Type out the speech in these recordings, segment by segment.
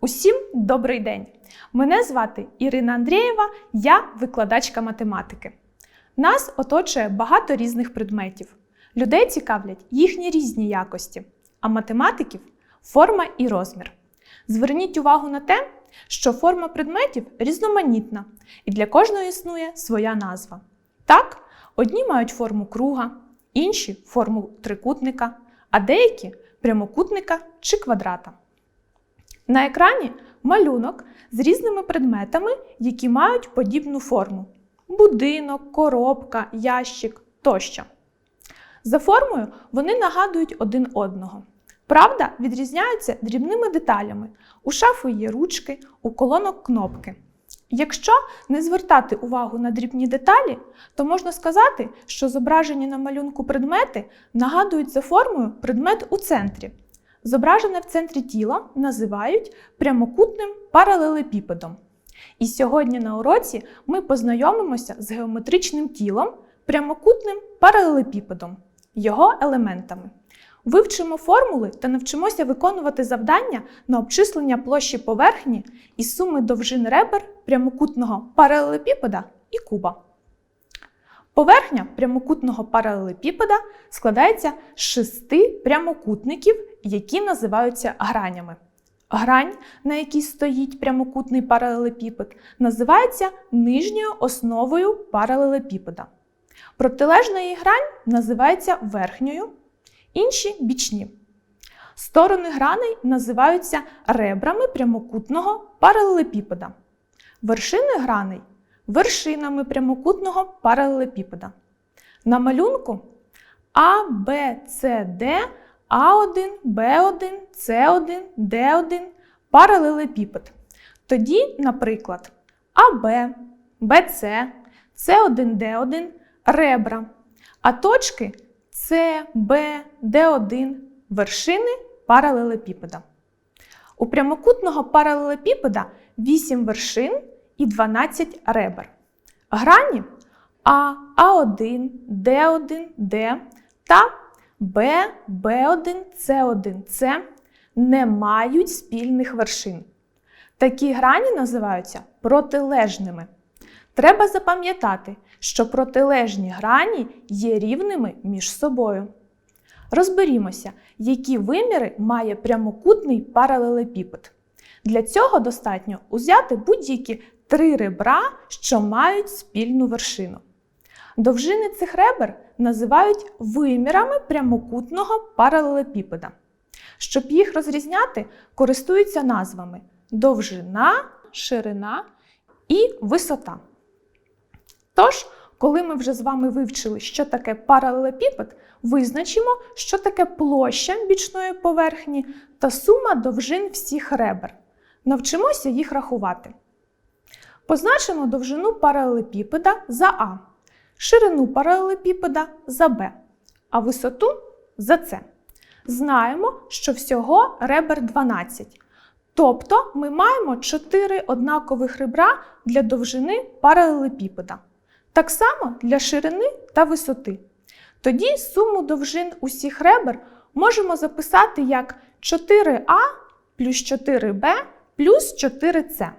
Усім добрий день! Мене звати Ірина Андрієва, я викладачка математики. Нас оточує багато різних предметів. Людей цікавлять їхні різні якості, а математиків форма і розмір. Зверніть увагу на те, що форма предметів різноманітна, і для кожного існує своя назва. Так, одні мають форму круга, інші форму трикутника, а деякі прямокутника чи квадрата. На екрані малюнок з різними предметами, які мають подібну форму: будинок, коробка, ящик тощо. За формою вони нагадують один одного. Правда, відрізняються дрібними деталями. У шафи є ручки, у колонок кнопки. Якщо не звертати увагу на дрібні деталі, то можна сказати, що зображені на малюнку предмети нагадують за формою предмет у центрі. Зображене в центрі тіла називають прямокутним паралелепіпедом. І сьогодні на уроці ми познайомимося з геометричним тілом, прямокутним паралелепіпедом, його елементами. Вивчимо формули та навчимося виконувати завдання на обчислення площі поверхні і суми довжин ребер прямокутного паралелепіпеда і куба. Поверхня прямокутного паралелепіпеда складається з шести прямокутників, які називаються гранями. Грань, на якій стоїть прямокутний паралелепіпед, називається нижньою основою паралелепіпеда. Протилежна її грань називається верхньою, інші бічні. Сторони граней називаються ребрами прямокутного паралелепіпеда. Вершини граней вершинами прямокутного паралелепіпеда. На малюнку А, Б, С, Д, А1, Б1, С1, Д1 паралелепіпед. Тоді, наприклад, АБ, БЦ, С1, Д1 ребра, а точки С, Б, Д1 вершини паралелепіпеда. У прямокутного паралелепіпеда 8 вершин і 12 ребер. Грані А, А1, Д1, Д та Б, Б1, С1, С не мають спільних вершин. Такі грані називаються протилежними. Треба запам'ятати, що протилежні грані є рівними між собою. Розберімося, які виміри має прямокутний паралелепіпед. Для цього достатньо узяти будь-які три ребра, що мають спільну вершину. Довжини цих ребер називають вимірами прямокутного паралелепіпеда. Щоб їх розрізняти, користуються назвами довжина, ширина і висота. Тож, коли ми вже з вами вивчили, що таке паралелепіпед, визначимо, що таке площа бічної поверхні та сума довжин всіх ребер. Навчимося їх рахувати. Позначимо довжину паралелепіпеда за А, ширину паралелепіпеда за Б, а висоту за С. Знаємо, що всього ребер 12. Тобто ми маємо 4 однакових ребра для довжини паралелепіпеда. Так само для ширини та висоти. Тоді суму довжин усіх ребер можемо записати як 4А плюс 4Б плюс 4С.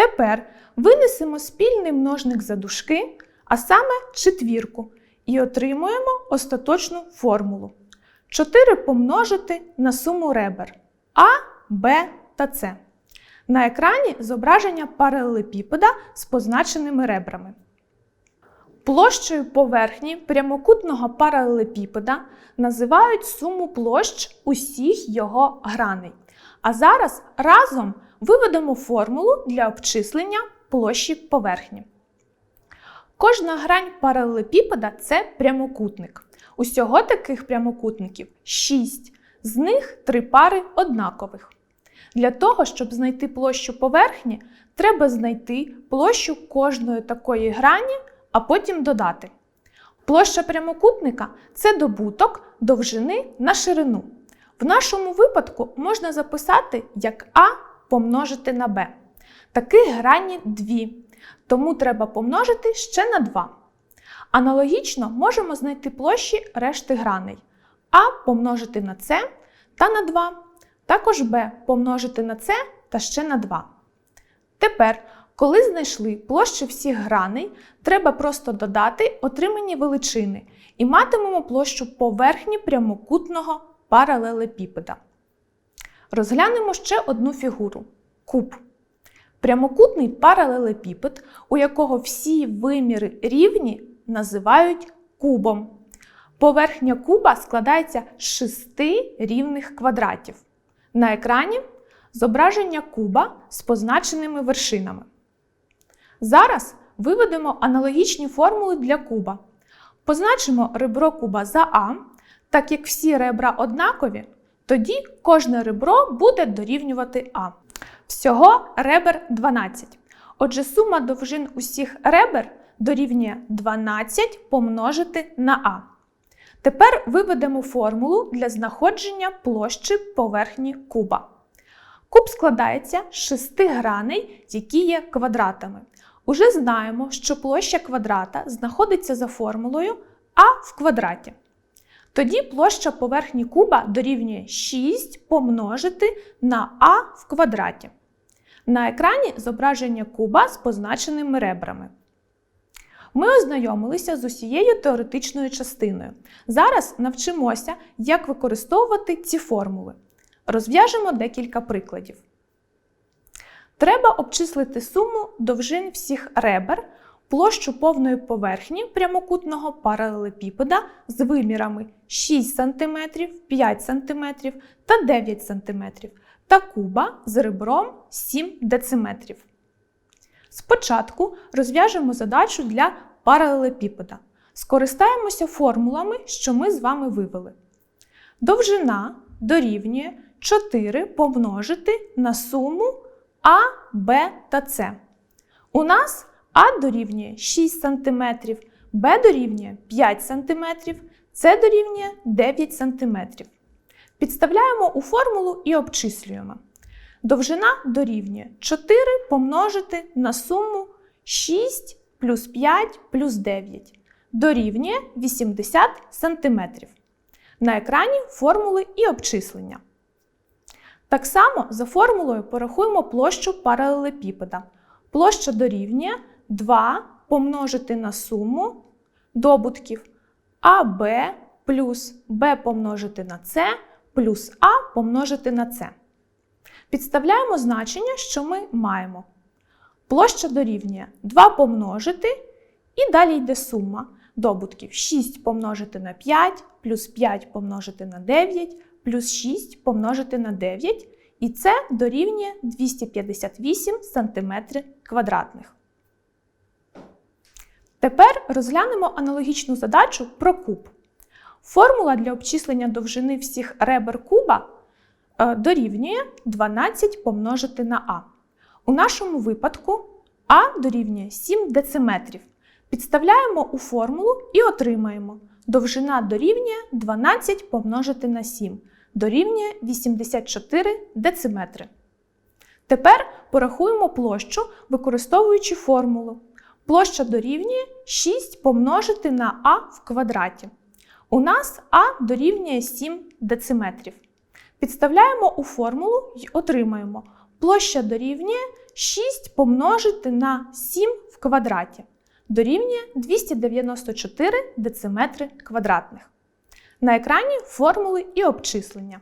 Тепер винесемо спільний множник за дужки, а саме четвірку, і отримуємо остаточну формулу. 4 помножити на суму ребер А, Б та С. На екрані зображення паралелепіпеда з позначеними ребрами. Площею поверхні прямокутного паралелепіпеда називають суму площ усіх його граней. А зараз разом виведемо формулу для обчислення площі поверхні. Кожна грань паралелепіпеда це прямокутник. Усього таких прямокутників 6, з них 3 пари однакових. Для того, щоб знайти площу поверхні, треба знайти площу кожної такої грані, а потім додати. Площа прямокутника це добуток довжини на ширину. В нашому випадку можна записати як А помножити на Б. Таких грані 2, тому треба помножити ще на 2. Аналогічно можемо знайти площі решти граней. А помножити на С та на 2. Також b помножити на c та ще на 2. Тепер, коли знайшли площу всіх граней, треба просто додати отримані величини і матимемо площу поверхні прямокутного паралелепіпеда. Розглянемо ще одну фігуру куб. Прямокутний паралелепіпед, у якого всі виміри рівні, називають кубом. Поверхня куба складається з шести рівних квадратів. На екрані зображення куба з позначеними вершинами. Зараз виведемо аналогічні формули для куба. Позначимо ребро куба за А, так як всі ребра однакові, тоді кожне ребро буде дорівнювати А. Всього ребер 12. Отже, сума довжин усіх ребер дорівнює 12 помножити на А. Тепер виведемо формулу для знаходження площі поверхні куба. Куб складається з шести граней, які є квадратами. Уже знаємо, що площа квадрата знаходиться за формулою А в квадраті. Тоді площа поверхні куба дорівнює 6 помножити на А в квадраті. На екрані зображення куба з позначеними ребрами. Ми ознайомилися з усією теоретичною частиною. Зараз навчимося, як використовувати ці формули. Розв'яжемо декілька прикладів. Треба обчислити суму довжин всіх ребер, площу повної поверхні прямокутного паралелепіпеда з вимірами 6 см, 5 см та 9 см та куба з ребром 7 дециметрів. Спочатку розв'яжемо задачу для паралелепіпеда. Скористаємося формулами, що ми з вами вивели. Довжина дорівнює 4 помножити на суму А, Б та С. У нас А дорівнює 6 см, Б дорівнює 5 см, С дорівнює 9 см. Підставляємо у формулу і обчислюємо. Довжина дорівнює 4 помножити на суму 6 плюс 5 плюс 9 дорівнює 80 см. На екрані формули і обчислення. Так само за формулою порахуємо площу паралелепіпеда. Площа дорівнює 2 помножити на суму добутків АБ плюс Б помножити на С плюс А помножити на С. Підставляємо значення, що ми маємо. Площа дорівнює 2 помножити, і далі йде сума добутків 6 помножити на 5, плюс 5 помножити на 9, плюс 6 помножити на 9, і це дорівнює 258 см квадратних. Тепер розглянемо аналогічну задачу про куб. Формула для обчислення довжини всіх ребер куба е, дорівнює 12 помножити на А. У нашому випадку А дорівнює 7 дециметрів. Підставляємо у формулу і отримаємо. Довжина дорівнює 12 помножити на 7, дорівнює 84 дециметри. Тепер порахуємо площу, використовуючи формулу. Площа дорівнює 6 помножити на А в квадраті. У нас А дорівнює 7 дециметрів. Підставляємо у формулу і отримаємо. Площа дорівнює 6 помножити на 7 в квадраті. Дорівнює 294 дециметри квадратних. На екрані формули і обчислення.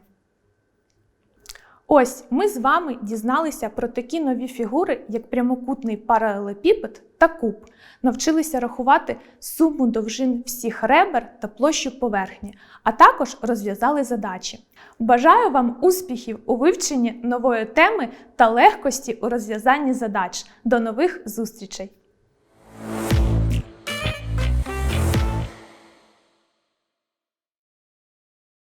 Ось ми з вами дізналися про такі нові фігури, як прямокутний паралелепіпед та куб. Навчилися рахувати суму довжин всіх ребер та площу поверхні, а також розв'язали задачі. Бажаю вам успіхів у вивченні нової теми та легкості у розв'язанні задач. До нових зустрічей!